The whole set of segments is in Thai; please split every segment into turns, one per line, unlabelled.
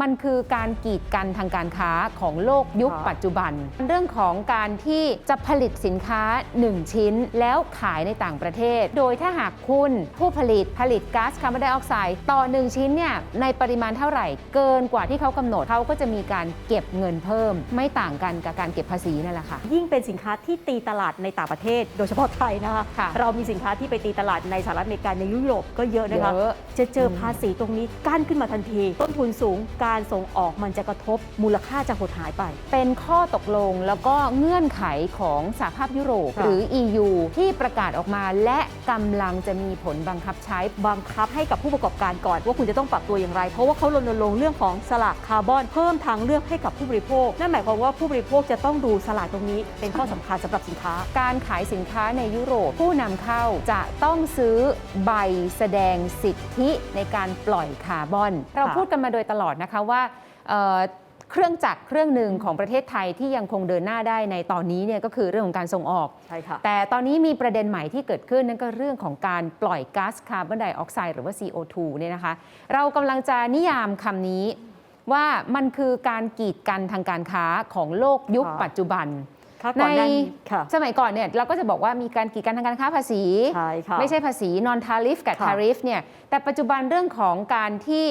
มันคือการกีดกันทางการค้าของโลกยุค
ค่ะ
ปัจจุบัน เรื่องของการที่จะผลิตสินค้า 1 ชิ้นแล้วขายในต่างประเทศ โดยถ้าหากคุณผู้ผลิตผลิตก๊าซคาร์บอนไดออกไซด์ต่อ 1 ชิ้นเนี่ยในปริมาณเท่าไหร่เกินกว่าที่เขากำหนดเขาก็จะมีการเก็บเงินเพิ่ม ไม่ต่างกันกับการเก็บภาษีนั่นแหละค่ะ
ยิ่งเป็นสินค้าที่ตีตลาดในต่างประเทศ โดยเฉพาะไทยนะคะ
ค่ะ
เรามีสินค้าที่ไปตีตลาดในสหรัฐอเมริกาในยุโรปก็เยอะนะคะ
เยอะ
จะเจอภาษีตรงนี้กั้นขึ้นมาทันที ต้นทุนสูงการส่งออกมันจะกระทบมูลค่าจะหดหายไป
เป็นข้อตกลงแล้วก็เงื่อนไขของสหภาพยุโรป
ค่ะ
หรือ EU ที่ประกาศออกมาและกำลังจะมีผลบังคับใช้
บังคับให้กับผู้ประกอบการก่อน ว่าคุณจะต้องปรับตัวอย่างไร เพราะว่าเขารณรงค์เรื่องของสลากคาร์บอน เพิ่มทางเลือกให้กับผู้บริโภค นั่นหมายความว่าผู้บริโภคจะต้องดูสลากตรงนี้ เป็นข้อสำคัญสำหรับสินค้า
การขายสินค้าในยุโรปผู้นำเข้าจะต้องซื้อใบแสดงสิทธิในการปล่อยคาร์บอน เราพูดกันมาโดยตลอดนะคะว่าเอ่อเครื่องจักรเครื่องหนึ่งของประเทศไทยที่ยังคงเดินหน้าได้ในตอนนี้เนี่ยก็คือเรื่องของการส่งออก
ใช่ค่ะ
แต่ตอนนี้มีประเด็นใหม่ที่เกิดขึ้นนั่นก็เรื่องของการปล่อยก๊าซคาร์บอนไดออกไซด์หรือว่า CO2 เนี่ยนะคะ เรากำลังจะนิยามคำนี้ว่ามันคือการกีดกันทางการค้าของโลกยุค
ค่ะ
ปัจจุบัน
ค่ะก่อนหน้านี้ค่ะ
สมัยก่อนเนี่ยเราก็จะบอกว่ามีการกีดกันทางการค้าภาษี
ใช่ค่ะ
ไม่ใช่ภาษี non tariff กับ
ค่ะ
tariff เนี่ยแต่ปัจจุบันเรื่องของการที่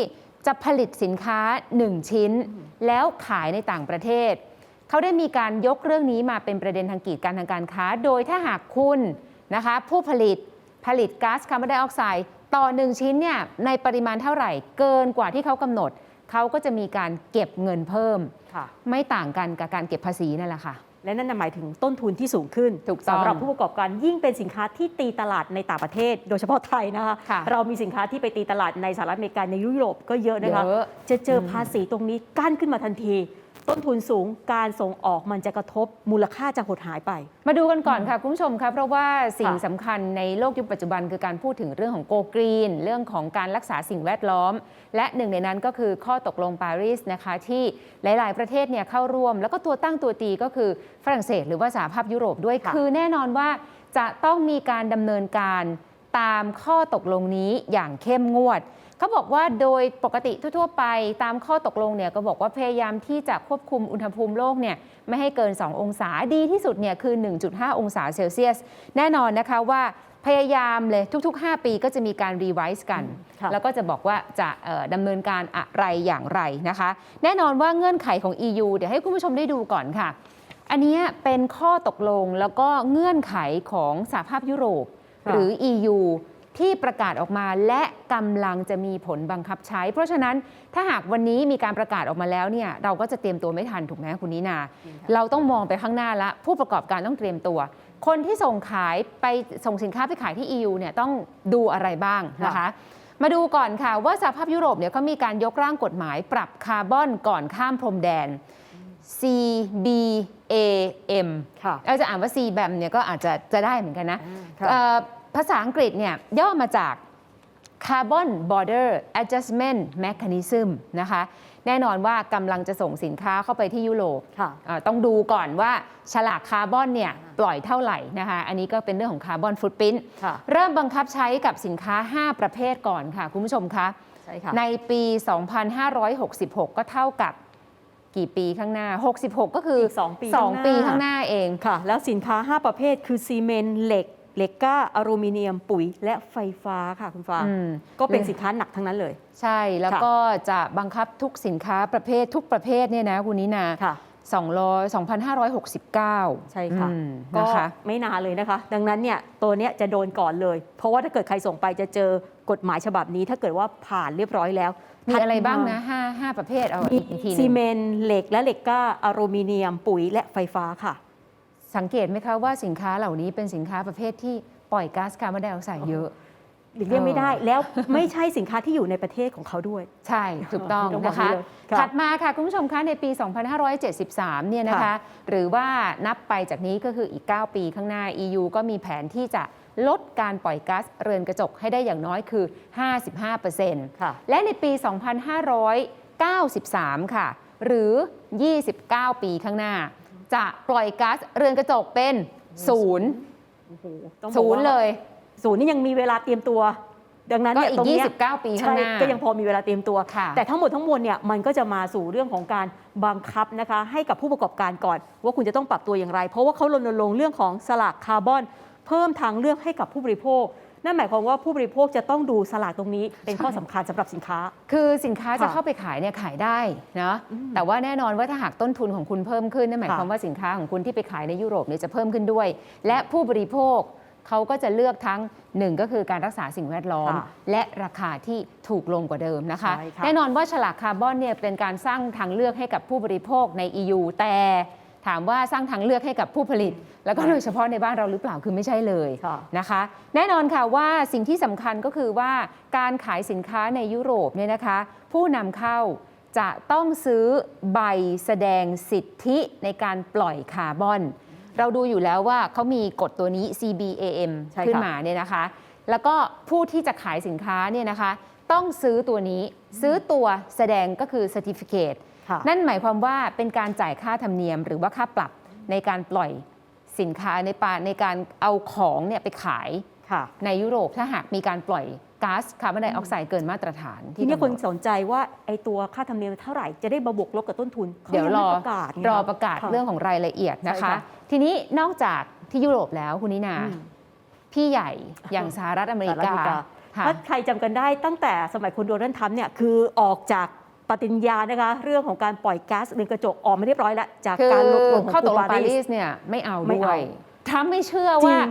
จะผลิตสินค้า 1 ชิ้น แล้วขายในต่างประเทศ เขาได้มีการยกเรื่องนี้มาเป็นประเด็นทางกีดกันทางการค้า โดยถ้าหากคุณนะคะผู้ผลิตผลิตก๊าซคาร์บอนไดออกไซด์ต่อ 1 ชิ้นเนี่ยในปริมาณเท่าไหร่เกินกว่าที่เขากำหนด เขาก็จะมีการเก็บเงินเพิ่ม
ค่ะ
ไม่ต่างกันกับการเก็บภาษีนั่นแหละค่ะ
และนั่นนะหมายถึงต้นทุนที่สูงขึ้น
ถูกต้อง
สำหรับผู้ประกอบการยิ่งเป็นสินค้าที่ตีตลาดในต่างประเทศ โดยเฉพาะไทยนะคะ
ค่ะ
เรามีสินค้าที่ไปตีตลาดในสหรัฐอเมริกาในยุโรปก็เยอะนะคะ
เยอะ
จะเจอภาษีตรงนี้กั้นขึ้นมาทันที ต้นทุนสูงการส่งออกมันจะกระทบมูลค่าจะหดหายไป
มาดูกันก่อนค่ะคุณผู้ชมครับเพราะว่าสิ่ง
ค่ะ
สำคัญในโลกยุคปัจจุบันคือการพูดถึงเรื่องของโกกรีน เรื่องของการรักษาสิ่งแวดล้อม และหนึ่งในนั้นก็คือข้อตกลงปารีสนะคะที่หลาย ๆ ประเทศเนี่ยเข้าร่วม แล้วก็ตัวตั้งตัวตีก็คือฝรั่งเศส หรือว่าสหภาพยุโรปด้วย
ค่ะ
คือแน่นอนว่าจะต้องมีการดำเนินการตามข้อตกลงนี้อย่างเข้มงวด เขาบอกว่าโดยปกติทั่ว ๆ ไปตามข้อตกลงเนี่ยก็บอกว่าพยายามที่จะควบคุมอุณหภูมิโลกเนี่ยไม่ให้เกิน 2 องศาดีที่สุดเนี่ยคือ 1.5 องศาเซลเซียส แน่นอนนะคะว่าพยายามเลยทุก ๆ 5 ปีก็จะมีการรีไวซ์กัน
ค่ะ
แล้วก็จะบอกว่าจะเอ่อดำเนินการอะไรอย่างไรนะคะ แน่นอนว่าเงื่อนไขของ EU เดี๋ยวให้คุณผู้ชมได้ดูก่อนค่ะ อันเนี้ยเป็นข้อตกลงแล้วก็เงื่อนไขของสหภาพยุโรป
ค่ะ
หรือ EU ที่ประกาศออกมาและกำลังจะมีผลบังคับใช้ เพราะฉะนั้นถ้าหากวันนี้มีการประกาศออกมาแล้วเนี่ยเราก็จะเตรียมตัวไม่ทันถูกไหมคุณนินา เราต้องมองไปข้างหน้าละผู้ประกอบการต้องเตรียมตัว คนที่ส่งขายไปส่งสินค้าไปขายที่ EU เนี่ยต้องดูอะไรบ้างนะคะ มาดูก่อนค่ะว่าสหภาพยุโรปเนี่ยเขามีการยกร่างกฎหมายปรับคาร์บอนก่อนข้ามพรมแดน CBAM
ค่ะ
เราจะอ่านว่า CBAM เนี่ยก็อาจจะจะได้เหมือนกันนะ
ค่ะ
เอ่อ ภาษาอังกฤษเนี่ยย่อมาจาก Carbon Border Adjustment Mechanism นะคะ แน่นอนว่ากำลังจะส่งสินค้าเข้าไปที่ยุโรป
ค่ะ
อ่าต้องดูก่อนว่าฉลากคาร์บอนเนี่ยปล่อยเท่าไหร่นะคะ อันนี้ก็เป็นเรื่องของคาร์บอนฟุตปรินท์
ค่ะ
เริ่มบังคับใช้กับสินค้า 5 ประเภทก่อนค่ะ คุณผู้ชมคะ
ใช่ค่ะ
ในปี 2566 ก็เท่ากับกี่ปีข้างหน้า 66 ก็คือ
อีกสองปี
สอง
ข้างหน้า
ปีข้างหน้าเอง
ค่ะ แล้วสินค้า 5 ประเภทคือซีเมนต์เหล็ก เหล็กก้าอลูมิเนียมปุ๋ยและไฟฟ้าค่ะคุณฟ้า
อืม
ก็เป็นสินค้าหนักทั้งนั้นเลย
ใช่แล้วก็จะบังคับทุกสินค้าประเภททุกประเภทเนี่ยนะคุณนินา
ค่ะ
200 2,569
ใช่ค่ะ
อืม
ก็
นะคะ
ไม่นานเลยนะคะ ดังนั้นเนี่ยตัวเนี้ยจะโดนก่อนเลย เพราะว่าถ้าเกิดใครส่งไปจะเจอกฎหมายฉบับนี้ ถ้าเกิดว่าผ่านเรียบร้อยแล้ว
มีอะไรบ้าง
ถัดม
นะห้าห้าประเภทเอา
มี
อีกทีหนึ
ซี
ง
เมนต์เหล็กและเหล็กก้าอลูมิเนียมปุ๋ยและไฟฟ้าค่ะ
สังเกตไหมคะว่าสินค้าเหล่านี้เป็นสินค้าประเภทที่ปล่อยก๊าซคาร์บอนไดออกไซด์เยอะ
หลีกเลี่ยงไม่ได้แล้วไม่ใช่สินค้าที่อยู่ในประเทศของเขาด้วย
ใช่ถูกต้อง
ต้องบอก
นะคะ
เลยค่ะ
ถัดมาค่ะ คุณผู้ชมคะในปี 2573 เนี่ยนะคะ
ค่ะ
หรือว่านับไปจากนี้ก็คืออีก 9 ปีข้างหน้า EU ก็มีแผนที่จะลดการปล่อยก๊าซเรือนกระจกให้ได้อย่างน้อยคือ 55%
ค่ะ
และในปี 2593 ค่ะ หรือ 29 ปีข้างหน้า จะปล่อยก๊าซเรือนกระจกเป็นศูนย์
โอ้โหต้องบอก
ศูนย์
ว่า
เลย
ศูนย์นี่ยังมีเวลาเตรียมตัว ดังนั้น
ก็
เนี่ย
อี
ตร
ก
งเนี้ย
29 ปีข้าง
ใช่
หน้า
ก็ยังพอมีเวลาเตรียมตัว
ค่ะ
แต่ทั้งหมดทั้งมวลเนี่ยมันก็จะมาสู่เรื่องของการบังคับนะคะ ให้กับผู้ประกอบการก่อน ว่าคุณจะต้องปรับตัวอย่างไร เพราะว่าเขารณรงค์เรื่องของสลากคาร์บอน เพิ่มทางเลือกให้กับผู้บริโภค นั่นหมายความว่าผู้บริโภคจะต้องดูสลากตรงนี้เป็นข้อสำคัญสำหรับสินค้า
คือสินค้าจะ
ค่ะ
เข้าไปขายเนี่ยขายได้นะ
อืม
แต่ว่าแน่นอนว่าถ้าหากต้นทุนของคุณเพิ่มขึ้นนั่นหมาย
ค่ะ
ความว่าสินค้าของคุณที่ไปขายในยุโรปเนี่ยจะเพิ่มขึ้นด้วย และผู้บริโภคเขาก็จะเลือกทั้งหนึ่งก็คือการรักษาสิ่งแวดล้อม
ค่ะ
และราคาที่ถูกลงกว่าเดิมนะคะ
ใช่ค่ะ
แน่นอนว่าฉลากคาร์บอนเนี่ยเป็นการสร้างทางเลือกให้กับผู้บริโภคใน EU แต่ ถามว่าสร้างทางเลือกให้กับผู้ผลิต แล้วก็โดยเฉพาะในบ้านเราหรือเปล่าคือไม่ใช่เลย
ค่ะ
นะคะ แน่นอนค่ะว่าสิ่งที่สำคัญก็คือว่าการขายสินค้าในยุโรปเนี่ยนะคะ ผู้นำเข้าจะต้องซื้อใบแสดงสิทธิในการปล่อยคาร์บอน เราดูอยู่แล้วว่าเขามีกฎตัวนี้ CBAM
ใช่ค่ะ
ขึ้นมาเนี่ยนะคะ แล้วก็ผู้ที่จะขายสินค้าเนี่ยนะคะ ต้องซื้อตัวนี้ซื้อตัวแสดงก็คือ Certificate
ค่ะ
นั่นหมายความว่าเป็นการจ่ายค่าธรรมเนียม หรือว่าค่าปรับในการปล่อยสินค้าในปาในการเอาของเนี่ยไปขาย
ค่ะ
ในยุโรปถ้าหากมีการปล่อยก๊าซคาร์บอนไดออกไซด์เกินมาตรฐาน
ทีนี้
กำห
คน
ด
สนใจว่าไอ้ตัวค่าธรรมเนียมเท่าไหร่จะได้มาบวกลบกับต้นทุนขา
เดี๋ยวรอ
ไม่ประกาศไง
รอ
ค
ประกาศ
ค่
เรื่องของรายละเอียดนะ
ใช่
คะ
ค่ะ
ทีนี้นอกจากที่ยุโรปแล้วคุณนินา
อืม
พี่ใหญ่อย่างสหรัฐอเมริ
สหรัฐ
กา
อเมริกา
ค่ะ
ถ้าใครจำกันได้ตั้งแต่สมัยคุณโดนัลด์ทรัมป์เนี่ยคือออกจาก ปฏิญญานะคะเรื่องของการปล่อยก๊าซเรือนกระจกออกมาเรียบร้อยแล้วจาก
คือ
การลดลงของ
ข้อตกลง
กรุง
ปา
ปา
รี
รี
ส
ส
เนี่ยไม่เอา
ไม่
ด้ว
เอา
ยทรัมป์ไม่เชื่อ
จริ
ว่าง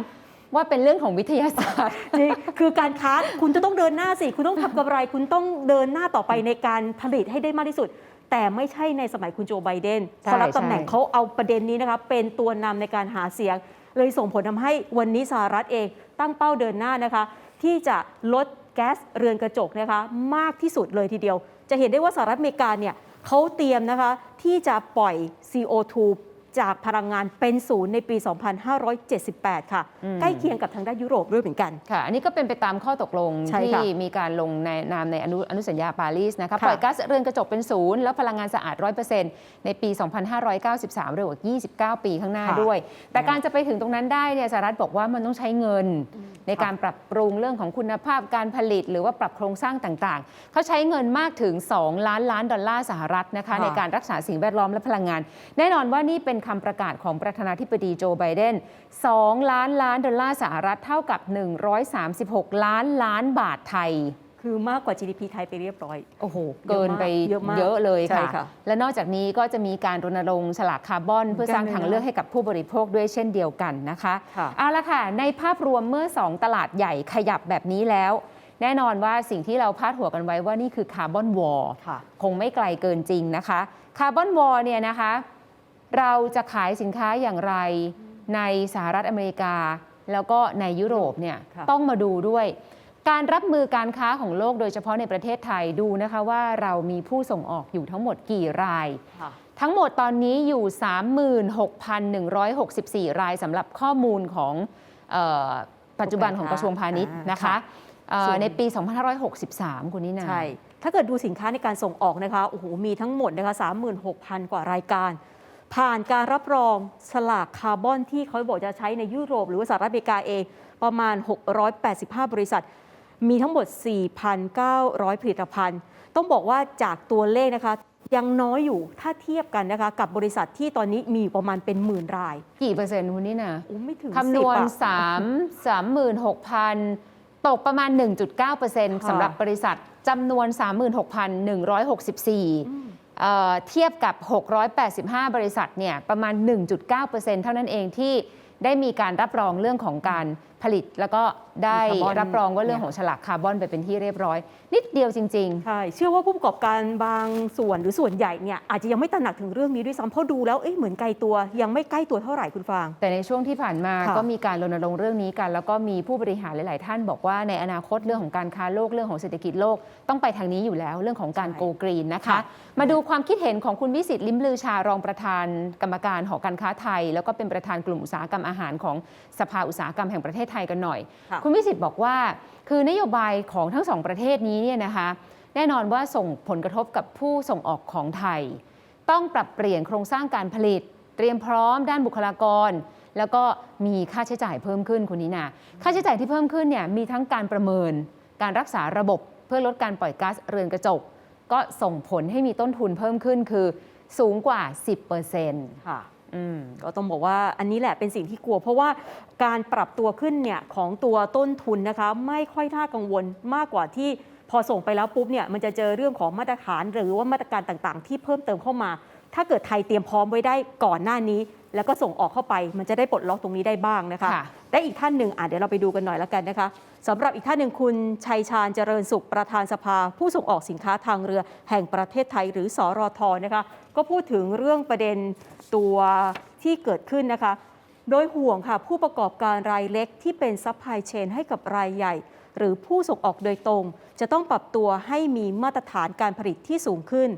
ว่าเป็นเรื่องของวิทยาศาสตร์
จริงคือการค้าคุณจะต้องเดินหน้าสิ คุณต้องทำกำไร คุณต้องเดินหน้าต่อไปในการผลิตให้ได้มากที่สุด แต่ไม่ใช่ในสมัยคุณโจไบเดน
ใช่
เขารับตำแหน่ง
ใช่
เขาเอาประเด็นนี้นะคะเป็นตัวนำในการหาเสียง เลยส่งผลทำให้วันนี้สหรัฐเอง ตั้งเป้าเดินหน้านะคะ ที่จะลดแก๊สเรือนกระจกนะคะ มากที่สุดเลยทีเดียว จะเห็นได้ว่าสหรัฐอเมริกาเนี่ยเขาเตรียมนะคะที่จะปล่อย CO2 จากพลังงานเป็นศูนย์ในปี 2578 ค่ะ
อืม
ใกล้เคียงกับทางด้านยุโรปด้วยเหมือนกัน
ค่ะ อันนี้ก็เป็นไปตามข้อตกลง
ใช่
ที่
ค่ะ
มีการลงในนามในอนุอนุสัญญาปารีสนะคะ
ค่ะ
ปล่อยก๊าซเรือนกระจกเป็นศูนย์แล้วพลังงานสะอาด 100%ในปี 2593 เร็วกว่า 29 ปีข้างหน้า
ค่ะ
ด้วย แต่
นะ
การจะไปถึงตรงนั้นได้เนี่ยสหรัฐบอกว่ามันต้องใช้เงิน ในการปรับปรุงเรื่องของคุณภาพการผลิต หรือว่าปรับโครงสร้างต่างๆ เขาใช้เงินมากถึง 2 ล้านล้านดอลลาร์สหรัฐนะคะ
ค่ะ
ในการรักษาสิ่งแวดล้อมและพลังงาน แน่นอนว่านี่เป็นคำประกาศของประธานาธิบดีโจไบเดน 2 ล้านล้านดอลลาร์สหรัฐเท่ากับ 136 ล้านล้านบาทไทย
คือมากกว่า GDP ไทยไปเรียบร้อย
โอ้โห เกินไป
เยอะมาก
เยอะเลย
ใช่
ค่ะ
ค่ะ
และนอกจากนี้ก็จะมีการรณรงค์ฉลากคาร์บอน เพื่อสร้างทางเลือกให้กับผู้บริโภคด้วยเช่นเดียวกันนะคะ
ค่ะ
เอาละค่ะ ในภาพรวมเมื่อ 2 ตลาดใหญ่ขยับแบบนี้แล้ว แน่นอนว่าสิ่งที่เราพาดหัวกันไว้ว่านี่คือคาร์บอนวอล
ค่ะ
คงไม่ไกลเกินจริงนะคะ คาร์บอนวอลเนี่ยนะคะ เราจะขายสินค้าอย่างไรในสหรัฐอเมริกา แล้วก็ในยุโรปเนี่ย
ค่ะ
ต้องมาดูด้วย การรับมือการค้าของโลกโดยเฉพาะในประเทศไทยดูนะคะว่าเรามีผู้ส่งออกอยู่ทั้งหมดกี่ราย
ค่ะ
ทั้งหมดตอนนี้อยู่ 36,164 รายสำหรับข้อมูลของเออปัจจุบันของกระทรวงพาณิชย์
อ่าน
นะคะ
ค่ะ
เอ่อ
ส่วน
ในปี 2563 คุณนินา
ใช่ ถ้าเกิดดูสินค้าในการส่งออกนะคะ โอ้โห มีทั้งหมดนะคะ36,000 กว่ารายการ ผ่านการรับรองฉลากคาร์บอนที่เขาบอกจะใช้ในยุโรป หรือว่าสหรัฐอเมริกาเองประมาณ 685 บริษัท มีทั้งหมด 4,900 ผลิตภัณฑ์ ต้องบอกว่าจากตัวเลขนะคะ ยังน้อยอยู่ถ้าเทียบกันนะคะ กับบริษัทที่ตอนนี้มีอยู่ประมาณเป็นหมื่นราย
กี่เปอร์เซ็นต์คุณนินา
โอ้ไม่ถึง
คำนวณ
10อะ
3 36,000ตกประมาณ 1.9%สำหรับบริษัทจำนวน 36,164 เเทียบกับ 685 บริษัทเนี่ยประมาณ 1.9%เท่านั้นเองที่ได้มีการรับรองเรื่องของการผลิตแล้วก็ได้
มีคาร์บอน
รับรองว่าเรื่องของฉลากคาร์บอนไปเป็นที่เรียบร้อย นิดเดียวจริง
ใช่เชื่อว่าผู้ประกอบการบางส่วนหรือส่วนใหญ่เนี่ยอาจจะยังไม่ตระหนักถึงเรื่องนี้ด้วยซ้ำเพราะดูแล้วเอ๊ะเหมือนไกลตัวยังไม่ใกล้ตัวเท่าไหร่คุณฟาง
ๆ แต่ในช่วงที่ผ่านมา
ค่ะ
ก็มีการรณรงค์เรื่องนี้กัน แล้วก็มีผู้บริหารหลาย ๆ ท่านบอกว่าในอนาคตเรื่องของการค้าโลกเรื่องของเศรษฐกิจโลกต้องไปทางนี้อยู่แล้ว เรื่องของการ
ใช่
โกกรีนนะคะ
ค่ะ
มาดูความคิดเห็นของคุณวิสิตลิมลือชารองประธาน กรรมการหอการค้าไทย แล้วก็เป็นประธานกลุ่มอุตสาหกรรมอาหารของสภาอุตสาหกรรมแห่งประเทศไทยกันหน่อย
ค่ะ
คุณวิสิตบอกว่า คือนโยบายของทั้งสองประเทศนี้เนี่ยนะคะแน่นอนว่าส่งผลกระทบกับผู้ส่งออกของไทย ต้องปรับเปลี่ยนโครงสร้างการผลิต เตรียมพร้อมด้านบุคลากร แล้วก็มีค่าใช้จ่ายเพิ่มขึ้นคุณนินาค่าใช้จ่ายที่เพิ่มขึ้นเนี่ยมีทั้งการประเมิน การรักษาระบบเพื่อลดการปล่อยก๊าซเรือนกระจก ก็ส่งผลให้มีต้นทุนเพิ่มขึ้นคือสูงกว่า 10%
ค่ะ
อืม
ก็ต้องบอกว่าอันนี้แหละเป็นสิ่งที่กลัว เพราะว่าการปรับตัวขึ้นเนี่ยของตัวต้นทุนนะคะไม่ค่อยน่ากังวลมากกว่าที่พอส่งไปแล้วปุ๊บเนี่ยมันจะเจอเรื่องของมาตรฐานหรือว่ามาตรการต่างๆ ที่เพิ่มเติมเข้ามา ถ้าเกิดไทยเตรียมพร้อมไว้ได้ก่อนหน้านี้ แล้วก็ส่งออกเข้าไป มันจะได้ปลดล็อกตรงนี้ได้บ้างนะคะ
ค่ะ
และอีกท่านหนึ่งอะเดี๋ยวเราไปดูกันหน่อยแล้วกันนะคะสำหรับอีกท่านหนึ่งคุณชัยชาญเจริญสุขประธานสภา ผู้ส่งออกสินค้าทางเรือแห่งประเทศไทยหรือสอรทนะคะก็พูดถึงเรื่องประเด็นตัวที่เกิดขึ้นนะคะ โดยห่วงค่ะผู้ประกอบการรายเล็กที่เป็นซัพพลายเชนให้กับรายใหญ่ หรือผู้ส่งออกโดยตรง จะต้องปรับตัวให้มีมาตรฐานการผลิตที่สูงขึ้น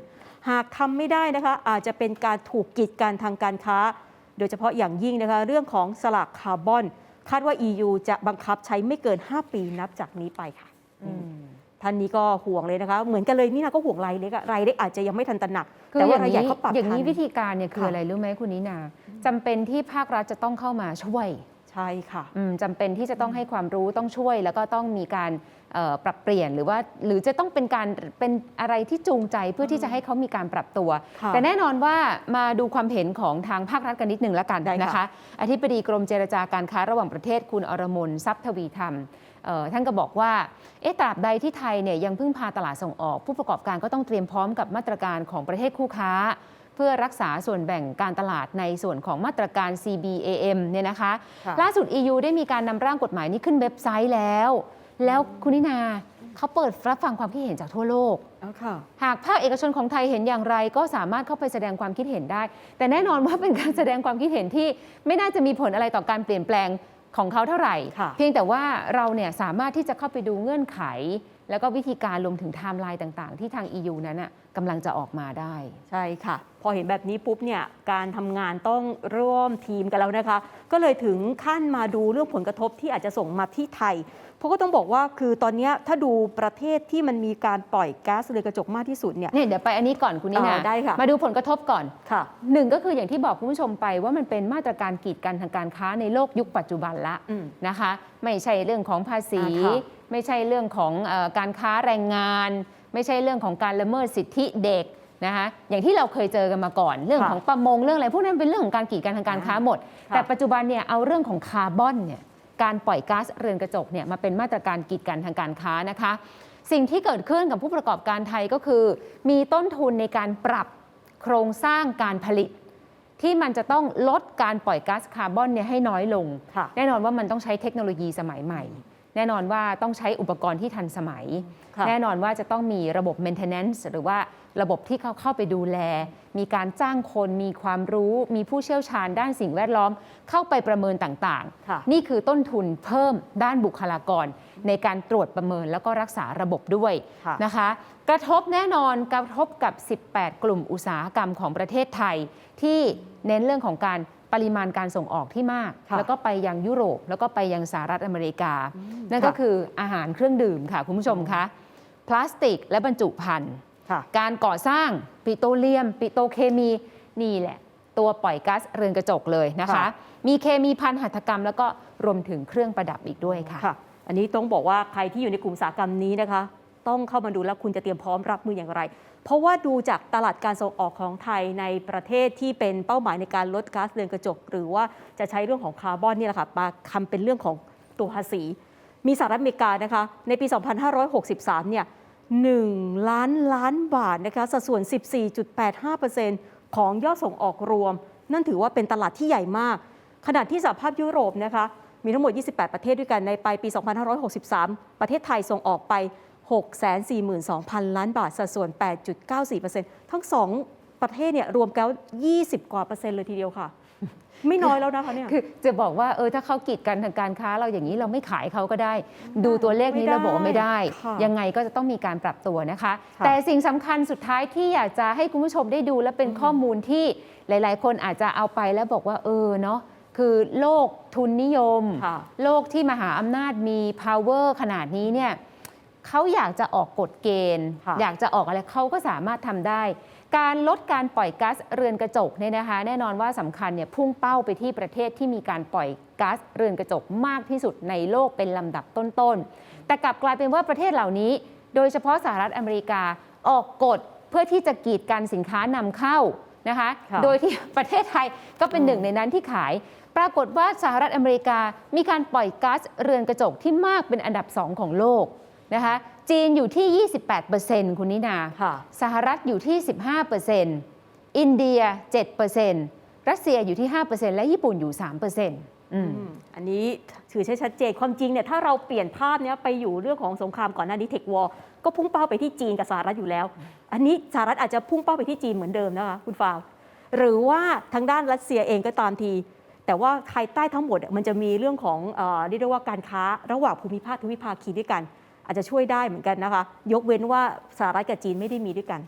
หากทำไม่ได้นะคะอาจจะเป็นการถูกกีดกันทางการค้า โดยเฉพาะอย่างยิ่งนะคะเรื่องของสลากคาร์บอน คาดว่า EU จะบังคับใช้ไม่เกิน 5 ปีนับจากนี้ไปค่ะ
อืม
ท่านนี้ก็ห่วงเลยนะคะ เหมือนกันเลยนี่นะก็ห่วงรายเล็กอะรายเล็กอาจจะยังไม่ทันตระหนัก
คือ
แต่
อ
ว่า
ย่าง
รายใหญ่
นี้
เขาปรับ
อย่างนี้
ทัน
วิธีการเนี่ยคือ
ค่ะ
อะไรรู้ไหมคุณนินาจำเป็นที่ภาครัฐจะต้องเข้ามาช่วย
ใช่ค่ะ
อืมจำเป็นที่จะต้องให้ความรู้ต้องช่วย แล้วก็ต้องมีการเอ่อปรับเปลี่ยนหรือว่า หรือจะต้องเป็นการเป็นอะไรที่จูงใจเพื่อที่จะให้เขามีการปรับตัว
ค่ะ
แต่แน่นอนว่ามาดูความเห็นของทางภาครัฐกันนิดหนึ่งแล้วกัน
ได้ค่ะ
นะคะ อธิบดีกรมเจรจาการค้าระหว่างประเทศคุณอรมนทรัพย์ทวีธรรมเอ่อท่านก็บอกว่าเอ๊ะตราบใดที่ไทยเนี่ยยังพึ่งพาตลาดส่งออก ผู้ประกอบการก็ต้องเตรียมพร้อมกับมาตรการของประเทศคู่ค้าเพื่อรักษาส่วนแบ่งการตลาดในส่วนของมาตรการ CBAM เนี่ยนะคะ
ค่ะ
ล่าสุด EU ได้มีการนำร่างกฎหมายนี้ขึ้นเว็บไซต์แล้ว แล้วคุณนินาเขาเปิดรับฟังความคิดเห็นจากทั่วโลก
เอาค่ะ
หากภาคเอกชนของไทยเห็นอย่างไร ก็สามารถเข้าไปแสดงความคิดเห็นได้ แต่แน่นอนว่าเป็นการแสดงความคิดเห็นที่ไม่น่าจะมีผลอะไรต่อการเปลี่ยนแปลงของเขาเท่าไหร่
ค่ะ
เพียงแต่ว่าเราเนี่ยสามารถที่จะเข้าไปดูเงื่อนไข แล้วก็วิธีการรวมถึงไทม์ไลน์ต่าง ๆ ที่ทาง EU นั้นน่ะกำลังจะออกมาได้
ใช่ค่ะ พอเห็นแบบนี้ปุ๊บเนี่ยการทำงานต้องร่วมทีมกันแล้วนะคะ ก็เลยถึงขั้นมาดูเรื่องผลกระทบที่อาจจะส่งมาที่ไทย เพราะก็ต้องบอกว่าคือตอนเนี้ยถ้าดูประเทศที่มันมีการปล่อยก๊าซเรือนกระจกมากที่สุดเนี่ย
เนี่ยเดี๋ยวไปอันนี้ก่อนคุณนินา
อ่าได้ค่ะ
มาดูผลกระทบก่อน
ค่ะ
หนึ่งก็คืออย่างที่บอกคุณผู้ชมไปว่ามันเป็นมาตรการกีดกันทางการค้าในโลกยุคปัจจุบันละ
อืม
นะคะ ไม่ใช่เรื่องของภาษี
อ่าค่ะ
ไม่ใช่เรื่องของเออการค้าแรงงาน ไม่ใช่เรื่องของการละเมิดสิทธิเด็ก นะคะอย่างที่เราเคยเจอกันมาก่อน เรื่องของประมงเรื่องอะไรพวกนั้นเป็นเรื่องของการกีดกันทางการค้าหมด
ค่ะ
แต่ปัจจุบันเนี่ยเอาเรื่องของคาร์บอนเนี่ยการปล่อยก๊าซเรือนกระจกเนี่ยมาเป็นมาตรการกีดกันทางการค้านะคะ สิ่งที่เกิดขึ้นกับผู้ประกอบการไทยก็คือ มีต้นทุนในการปรับโครงสร้างการผลิต ที่มันจะต้องลดการปล่อยก๊าซคาร์บอนเนี่ยให้น้อยลง
ค่ะ
แน่นอนว่ามันต้องใช้เทคโนโลยีสมัยใหม่ แน่นอนว่าต้องใช้อุปกรณ์ที่ทันสมัย
ค่ะ
แน่นอนว่าจะต้องมีระบบ maintenance หรือว่าระบบที่เขาเข้าไปดูแล มีการจ้างคนมีความรู้ มีผู้เชี่ยวชาญด้านสิ่งแวดล้อมเข้าไปประเมินต่าง
ค่ะ
ๆนี่คือต้นทุนเพิ่มด้านบุคลากร ในการตรวจประเมินแล้วก็รักษาระบบด้วย
ค่ะ
นะคะ กระทบแน่นอนกระทบกับ 18 กลุ่มอุตสาหกรรมของประเทศไทย ที่เน้นเรื่องของการ ปริมาณการส่งออกที่มาก
ค่ะ
แล้วก็ไปยังยุโรป แล้วก็ไปยังสหรัฐอเมริกา
อืม
นั่นก็
ค่ะ
คืออาหารเครื่องดื่มค่ะคุณผู้ชมคะพลาสติกและบรรจุภัณฑ์
ค่ะ
การก่อสร้างปิโตรเลียม ปิโตรเคมีนี่แหละ ตัวปล่อยก๊าซเรือนกระจกเลยนะคะ
ค่ะ
มีเคมีพันหัตถกรรม แล้วก็รวมถึงเครื่องประดับอีกด้วยค่ะ
ค่ะอันนี้ต้องบอกว่าใครที่อยู่ในกลุ่มอุตสาหกรรมนี้นะคะ ต้องเข้ามาดูแล้วคุณจะเตรียมพร้อมรับมืออย่างไร เพราะว่าดูจากตลาดการส่งออกของไทยในประเทศที่เป็นเป้าหมายในการลดก๊าซเรือนกระจก หรือว่าจะใช้เรื่องของคาร์บอนนี่แหละค่ะมาทำเป็นเรื่องของตัวภาษี มีสหรัฐอเมริกานะคะในปี 2563 เนี่ย1ล้านล้านบาทนะคะสัดส่วน 14.85%ของยอดส่งออกรวม นั่นถือว่าเป็นตลาดที่ใหญ่มาก ขณะที่สหภาพยุโรปนะคะมีทั้งหมด 28 ประเทศด้วยกันในปลายปี 2563 ประเทศไทยส่งออกไป 642,000 ล้านบาท สัดส่วน 8.94%ทั้งสองประเทศเนี่ยรวมแล้ว 20 กว่าเปอร์เซ็นต์เลยทีเดียวค่ะ ไม่น้อยแล้วนะคะเนี่ย
คือจะบอกว่าเออถ้าเขากีดกันทางการค้าเราอย่างนี้เราไม่ขายเขาก็ได้ ดูตัวเลขนี้
ไม่ได้
เราบอกว่าไม่ได้
ค่ะ
ยังไงก็จะต้องมีการปรับตัวนะคะ
ค่ะ
แต่สิ่งสำคัญสุดท้ายที่อยากจะให้คุณผู้ชมได้ดูและเป็นข้อมูลที่หลาย ๆ คนอาจจะเอาไปแล้วบอกว่าเออเนาะคือโลกทุนนิยม
ค่ะ
โลกที่มหาอำนาจมี power ขนาดนี้เนี่ย เขาอยากจะออกกฎเกณฑ์
ค่ะ
อยากจะออกอะไรเขาก็สามารถทำได้ การลดการปล่อยก๊าซเรือนกระจกเนี่ยนะคะ แน่นอนว่าสำคัญเนี่ยพุ่งเป้าไปที่ประเทศที่มีการปล่อยก๊าซเรือนกระจกมากที่สุดในโลกเป็นลำดับต้นๆ แต่กลับกลายเป็นว่าประเทศเหล่านี้ โดยเฉพาะสหรัฐอเมริกาออกกฎเพื่อที่จะกีดกันสินค้านำเข้านะคะ
ค่ะ
โดยที่ประเทศไทยก็เป็นหนึ่งในนั้นที่ขาย ปรากฏว่าสหรัฐอเมริกามีการปล่อยก๊าซเรือนกระจกที่มากเป็นอันดับสองของโลก นะคะจีนอยู่ที่，28%คุณนินา
ค่ะ
สหรัฐอยู่ที่ 15%อินเดีย 7%รัสเซียอยู่ที่ 5%และญี่ปุ่นอยู่ 3%อืม
อืมอันนี้ถือใช้ชัดเจนความจริงเนี่ยถ้าเราเปลี่ยนภาพเนี้ยไปอยู่เรื่องของสงครามก่อนหน้านี้เทควอก็พุ่งเป้าไปที่จีนกับสหรัฐอยู่แล้ว อันนี้สหรัฐอาจจะพุ่งเป้าไปที่จีนเหมือนเดิมนะคะคุณฟาวหรือว่าทางด้านรัสเซียเองก็ตามที แต่ว่าภายใต้ทั้งหมดอะมันจะมีเรื่องของเออเรียกได้ว่าการค้าระหว่างภูมิภาคทวิภาคีด้วยกัน อาจจะช่วยได้เหมือนกันนะคะ ยกเว้นว่าสหรัฐกับจีนไม่ได้มีด้วยกัน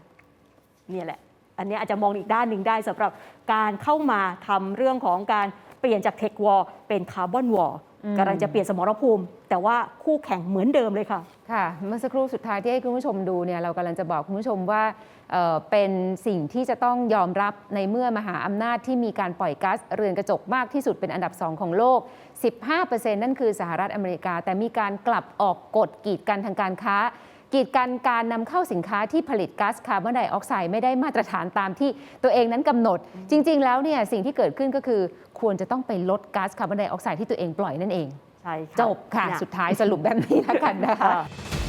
นี่แหละ อันนี้อาจจะมองอีกด้านหนึ่งได้สำหรับการเข้ามาทำเรื่องของการเปลี่ยนจากเทควอลเป็นคาร์บอนวอล กำลังจะเปลี่ยนสมรภูมิ แต่ว่าคู่แข่งเหมือนเดิมเลยค่ะ
ค่ะ เมื่อสักครู่สุดท้ายที่ให้คุณผู้ชมดูเนี่ยเรากำลังจะบอกคุณผู้ชมว่าเอ่อเป็นสิ่งที่จะต้องยอมรับในเมื่อมหาอำนาจที่มีการปล่อยก๊าซเรือนกระจกมากที่สุดเป็นอันดับ 2 ของโลก 15%นั่นคือสหรัฐอเมริกา แต่มีการกลับออกกฎกีดกันทางการค้า กีดกันการนำเข้าสินค้าที่ผลิตก๊าซคาร์บอนไดออกไซด์ไม่ได้มาตรฐานตามที่ตัวเองนั้นกำหนด จริง ๆ แล้วเนี่ยสิ่งที่เกิดขึ้นก็คือควรจะต้องไปลดก๊าซคาร์บอนไดออกไซด์ที่ตัวเองปล่อยนั่นเอง
ใช่ค่ะ
จบค่ะ
เนี่ย
สุดท้ายสรุปแบบนี้แล้วกันนะคะ
ค่ะ